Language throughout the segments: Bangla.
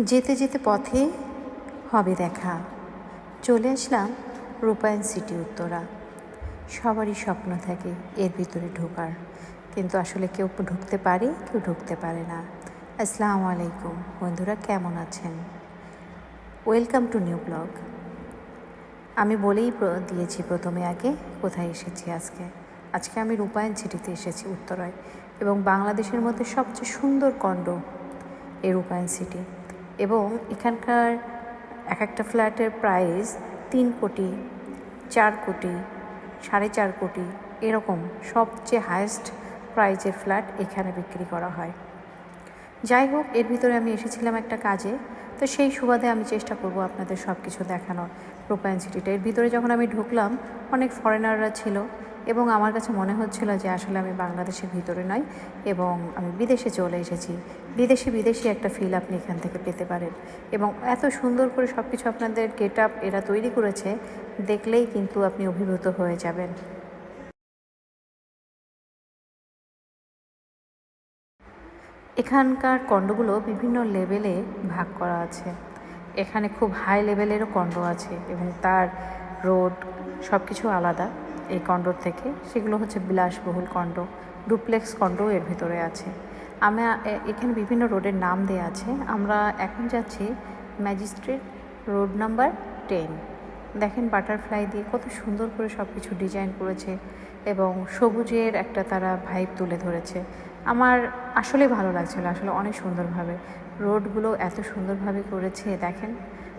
যেতে যেতে পথে হবে দেখা। চলে আসলাম রূপায়ণ সিটি উত্তরা সবারই স্বপ্ন থাকে এর ভিতরে ঢোকার। কিন্তু আসলে কেউ ঢুকতে পারে, কেউ ঢুকতে পারে না। আসসালামু আলাইকুম। বন্ধুরা, কেমন আছেন? ওয়েলকাম টু নিউ ব্লগ আমি বলেই দিয়েছি প্রথমে আগে, কোথায় এসেছি আজকে? আজকে আমি রূপায়ণ সিটিতে এসেছি উত্তরায়। এবং বাংলাদেশের মধ্যে সবচেয়ে সুন্দর কণ্ড এই রূপায়ণ সিটি এবং এখানকার এক একটা ফ্ল্যাটের প্রাইস তিন কোটি, চার কোটি, সাড়ে চার কোটি এরকম সবচেয়ে হায়েস্ট প্রাইজের ফ্ল্যাট এখানে বিক্রি করা হয়। যাই হোক, এর ভিতরে আমি এসেছিলাম একটা কাজে। তো সেই সুবাদে আমি চেষ্টা করব আপনাদের সব কিছু দেখানোর। রূপায়ণ সিটিটা এর। ভিতরে যখন আমি ঢুকলাম, অনেক ফরেনাররা ছিল এবং আমার কাছে মনে হচ্ছিল যে আসলে আমি বাংলাদেশের ভিতরে নয় এবং আমি বিদেশে চলে এসেছি। বিদেশি বিদেশি একটা ফিল আপনি এখান থেকে পেতে পারেন। এবং এত সুন্দর করে সব কিছু আপনাদের গেট আপ এরা তৈরি করেছে, দেখলেই কিন্তু আপনি অভিভূত হয়ে যাবেন। এখানকার কণ্ডগুলো বিভিন্ন লেভেলে ভাগ করা আছে। এখানে খুব হাই লেভেলেরও কণ্ড আছে এবং তার রোড সব কিছু আলাদা এই কণ্ডর থেকে। সেগুলো হচ্ছে বিলাসবহুল কণ্ড ডুপ্লেক্স কণ্ডও এর ভিতরে আছে। আমি এখানে বিভিন্ন রোডের নাম দেওয়া আছে। আমরা এখন যাচ্ছি ম্যাজিস্ট্রেট রোড নাম্বার টেন। দেখেন বাটারফ্লাই দিয়ে কত সুন্দর করে সব কিছু ডিজাইন করেছে এবং সবুজের একটা তারা ভাইব তুলে ধরেছে। আমার আসলে ভালো লাগছিল, আসলে অনেক সুন্দরভাবে। রোডগুলো এত সুন্দরভাবে করেছে, দেখেন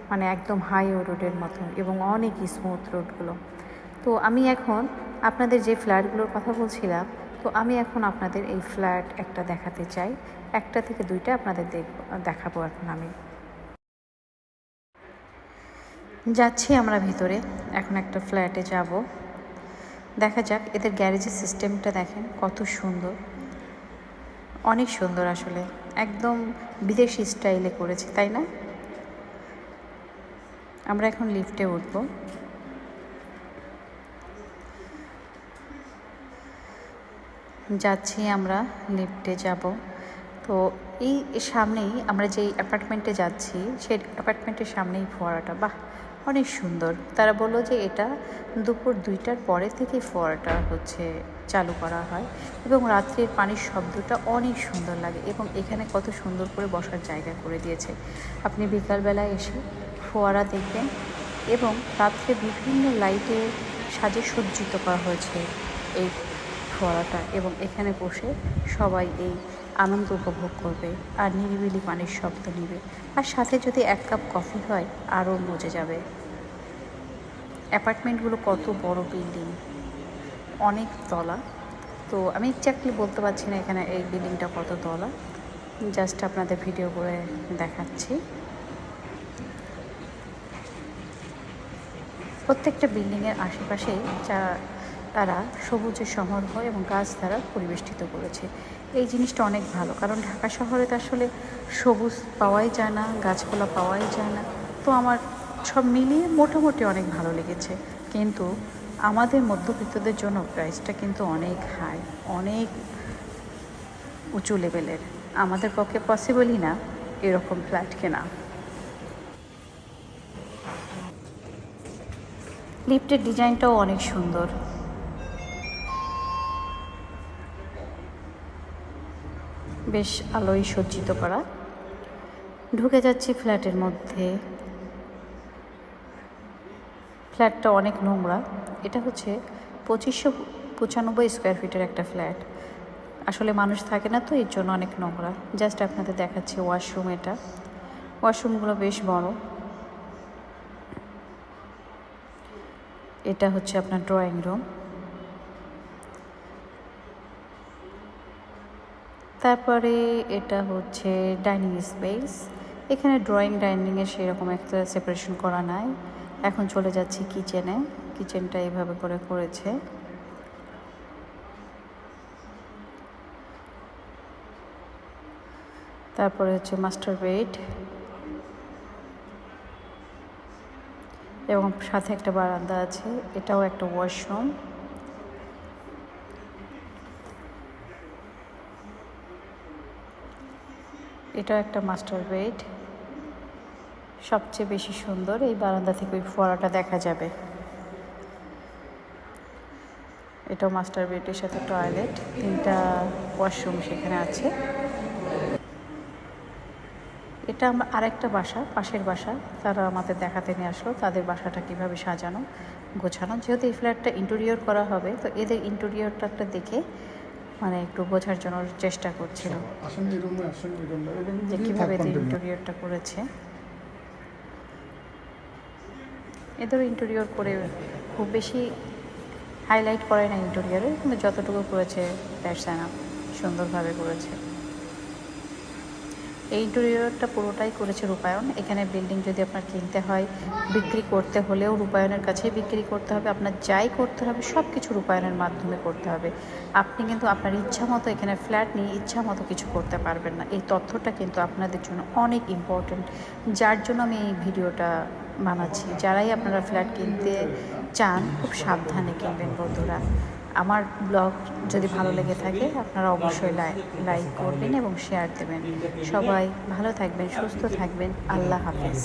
মানে একদম হাই রোডের মতো এবং অনেক স্মুথ রোডগুলো। তো আমি এখন আপনাদের যে ফ্ল্যাটগুলোর কথা বলছিলাম, তো আমি এখন আপনাদের এই ফ্ল্যাট একটা দেখাতে চাই। একটা থেকে দুইটা আপনাদের দেখ, দেখাবো এখন আমি। যাচ্ছি আমরা ভিতরে, এখন একটা ফ্ল্যাটে যাব। দেখা যাক, এদের গ্যারেজের সিস্টেমটা দেখেন, কত সুন্দর। অনেক সুন্দর আসলে। একদম বিদেশি স্টাইলে করেছে, তাই না? আমরা এখন লিফটে উঠবো। যাচ্ছি আমরা, লিফটে যাব। তো এই সামনেই আমরা যেই অ্যাপার্টমেন্টে যাচ্ছি, সেই অ্যাপার্টমেন্টের সামনেই ফোয়ারাটা, বাহ! অনেক সুন্দর। তারা বলল যে এটা দুপুর দুইটার পরে থেকেই ফোয়ারাটা হচ্ছে চালু করা হয় এবং রাত্রের পানির শব্দটা অনেক সুন্দর লাগে এবং এখানে কত সুন্দর করে বসার জায়গা করে দিয়েছে। আপনি বিকালবেলায় এসে ফোয়ারা দেখবেন এবং রাত্রে বিভিন্ন লাইটে সাজে সজ্জিত করা হয়েছে এই ফোয়ারাটা এবং এখানে বসে সবাই এই আনন্দ উপভোগ করবে, আর নিরিবিলি পানির শব্দ নেবে, আর সাথে যদি এক কাপ কফি হয়, আরও মজে যাবে। অ্যাপার্টমেন্টগুলো কত বড় বিল্ডিং। অনেক তলা। তো আমি এক্স্যাক্টলি বলতে পারছি না এখানে এই বিল্ডিংটা কত তলা। জাস্ট আপনাদের ভিডিও করে দেখাচ্ছি। প্রত্যেকটা বিল্ডিংয়ের আশেপাশে যা তারা সবুজের সমারোহ এবং গাছ দ্বারা পরিবেষ্টিত করেছে। এই জিনিসটা অনেক ভালো, কারণ ঢাকা শহরে তো আসলে সবুজ পাওয়াই যায় না, গাছপালা পাওয়াই যায় না। তো আমার সব মিলিয়ে মোটামুটি অনেক ভালো লেগেছে। কিন্তু আমাদের মধ্যবিত্তদের জন্য প্রাইসটা কিন্তু অনেক হাই, অনেক উঁচু লেভেলের। আমাদের পক্ষে পসিবলই না এরকম ফ্ল্যাট কেনা। লিফটের ডিজাইনটাও অনেক সুন্দর। বেশ আলোয় সজ্জিত করা। ঢুকে যাচ্ছি ফ্ল্যাটের মধ্যে। ফ্ল্যাটটা অনেক নোংরা। এটা হচ্ছে পঁচিশশো পঁচানব্বই স্কোয়ার ফিটের একটা ফ্ল্যাট। আসলে মানুষ থাকে না তো, এর জন্য অনেক নোংরা। জাস্ট আপনাদের দেখাচ্ছি ওয়াশরুম এটা। ওয়াশরুমগুলো বেশ বড়। এটা হচ্ছে আপনার ড্রয়িং রুম। তারপরে এটা হচ্ছে ডাইনিং স্পেস। এখানে ড্রয়িং ডাইনিংয়ে সেরকম একটা সেপারেশন করা নাই। এখন চলে যাচ্ছি কিচেনে। কিচেনটা এইভাবে করে করেছে। তারপরে হচ্ছে মাস্টার বেড। এবং সাথে একটা বারান্দা আছে। এটাও একটা ওয়াশরুম। এটা একটা মাস্টার বেড সবচেয়ে বেশি সুন্দর এই বারান্দা থেকে ওই ফোয়ারাটা দেখা যাবে। এটাও মাস্টার বেডের সাথে টয়লেট, তিনটা ওয়াশরুম সেখানে আছে। এটা আমার আরেকটা বাসা, পাশের বাসা। তারা আমাদের দেখাতে নিয়ে আসলো, তাদের বাসাটা কীভাবে সাজানো, গোছানো। যেহেতু এই ফ্ল্যাটটা ইন্টেরিয়র করা হবে, তো এদের ইন্টেরিয়রটা একটা দেখে মানে একটু বোঝার জন্য চেষ্টা করছিল। রুমে যে কীভাবে এদের ইন্টেরিয়রটা করেছে। এদের ইন্টেরিয়র করে খুব বেশি হাইলাইট করে না ইন্টেরিয়রে কিন্তু যতটুকু করেছে দ্যাটস সুন্দরভাবে করেছে। এই ইন্টেরিয়রটা পুরোটাই করেছে রূপায়ণ। এখানে বিল্ডিং যদি আপনার কিনতে হয়, বিক্রি করতে হলেও রূপায়ণের কাছেই বিক্রি করতে হবে। আপনার যাই করতে হবে সব কিছু রূপায়ণের মাধ্যমে করতে হবে। আপনি কিন্তু আপনার ইচ্ছা মতো এখানে ফ্ল্যাট নিয়ে ইচ্ছা মতো কিছু করতে পারবেন না। এই তথ্যটা কিন্তু আপনাদের জন্য অনেক ইম্পর্টেন্ট যার জন্য আমি এই ভিডিওটা বানাচ্ছি। যারাই আপনারা ফ্ল্যাট কিনতে চান, খুব সাবধানে কিনবেন বন্ধুরা। আমার ব্লগ যদি ভালো লেগে থাকে আপনারা অবশ্যই লাইক করবেন এবং শেয়ার দেবেন। সবাই ভালো থাকবেন সুস্থ থাকবেন। আল্লাহ হাফেজ।